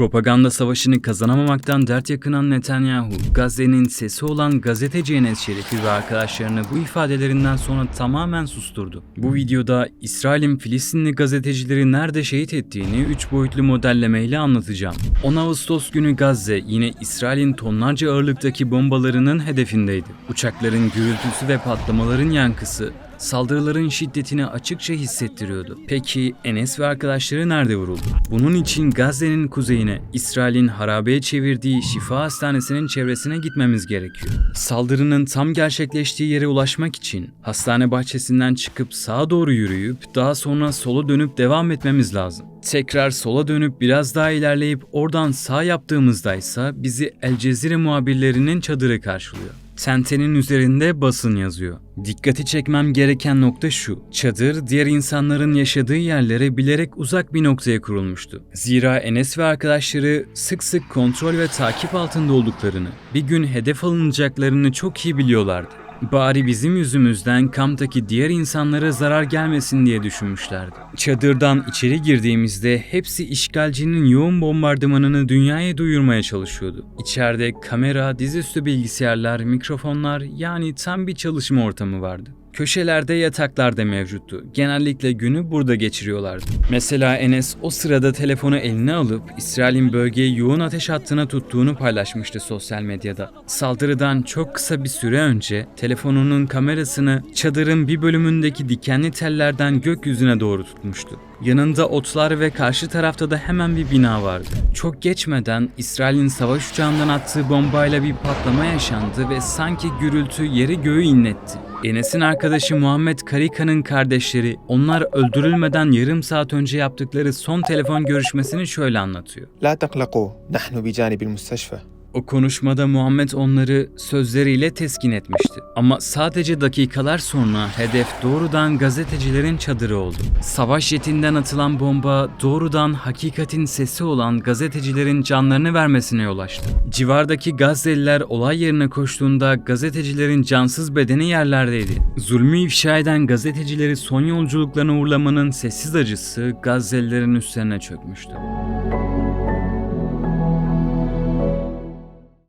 Propaganda savaşını kazanamamaktan dert yakınan Netanyahu, Gazze'nin sesi olan gazeteci Enes Şerif'i ve arkadaşlarını bu ifadelerinden sonra tamamen susturdu. Bu videoda İsrail'in Filistinli gazetecileri nerede şehit ettiğini 3 boyutlu modellemeyle anlatacağım. 10 Ağustos günü Gazze yine İsrail'in tonlarca ağırlıktaki bombalarının hedefindeydi. Uçakların gürültüsü ve patlamaların yankısı saldırıların şiddetini açıkça hissettiriyordu. Peki Enes ve arkadaşları nerede vuruldu? Bunun için Gazze'nin kuzeyine, İsrail'in harabeye çevirdiği Şifa Hastanesi'nin çevresine gitmemiz gerekiyor. Saldırının tam gerçekleştiği yere ulaşmak için hastane bahçesinden çıkıp sağa doğru yürüyüp daha sonra sola dönüp devam etmemiz lazım. Tekrar sola dönüp biraz daha ilerleyip oradan sağ yaptığımızda ise bizi El Cezire muhabirlerinin çadırı karşılıyor. Tentenin üzerinde basın yazıyor. Dikkati çekmem gereken nokta şu. Çadır diğer insanların yaşadığı yerlere bilerek uzak bir noktaya kurulmuştu. Zira Enes ve arkadaşları sık sık kontrol ve takip altında olduklarını, bir gün hedef alınacaklarını çok iyi biliyorlardı. Bari bizim yüzümüzden kamptaki diğer insanlara zarar gelmesin diye düşünmüşlerdi. Çadırdan içeri girdiğimizde hepsi işgalcinin yoğun bombardımanını dünyaya duyurmaya çalışıyordu. İçeride kamera, dizüstü bilgisayarlar, mikrofonlar yani tam bir çalışma ortamı vardı. Köşelerde yataklar da mevcuttu. Genellikle günü burada geçiriyorlardı. Mesela Enes o sırada telefonu eline alıp İsrail'in bölgeye yoğun ateş hattına tuttuğunu paylaşmıştı sosyal medyada. Saldırıdan çok kısa bir süre önce telefonunun kamerasını çadırın bir bölümündeki dikenli tellerden gökyüzüne doğru tutmuştu. Yanında otlar ve karşı tarafta da hemen bir bina vardı. Çok geçmeden İsrail'in savaş uçağından attığı bombayla bir patlama yaşandı ve sanki gürültü yeri göğü inletti. Enes'in arkadaşı Muhammed Karika'nın kardeşleri onlar öldürülmeden yarım saat önce yaptıkları son telefon görüşmesini şöyle anlatıyor. La taklaku. Nahnu bi janibil müsteşfe. O konuşmada Muhammed onları sözleriyle teskin etmişti. Ama sadece dakikalar sonra hedef doğrudan gazetecilerin çadırı oldu. Savaş jetinden atılan bomba doğrudan hakikatin sesi olan gazetecilerin canlarını vermesine yol açtı. Civardaki Gazze'liler olay yerine koştuğunda gazetecilerin cansız bedeni yerlerdeydi. Zulmü ifşa eden gazetecileri son yolculuklarına uğurlamanın sessiz acısı Gazze'lilerin üstlerine çökmüştü.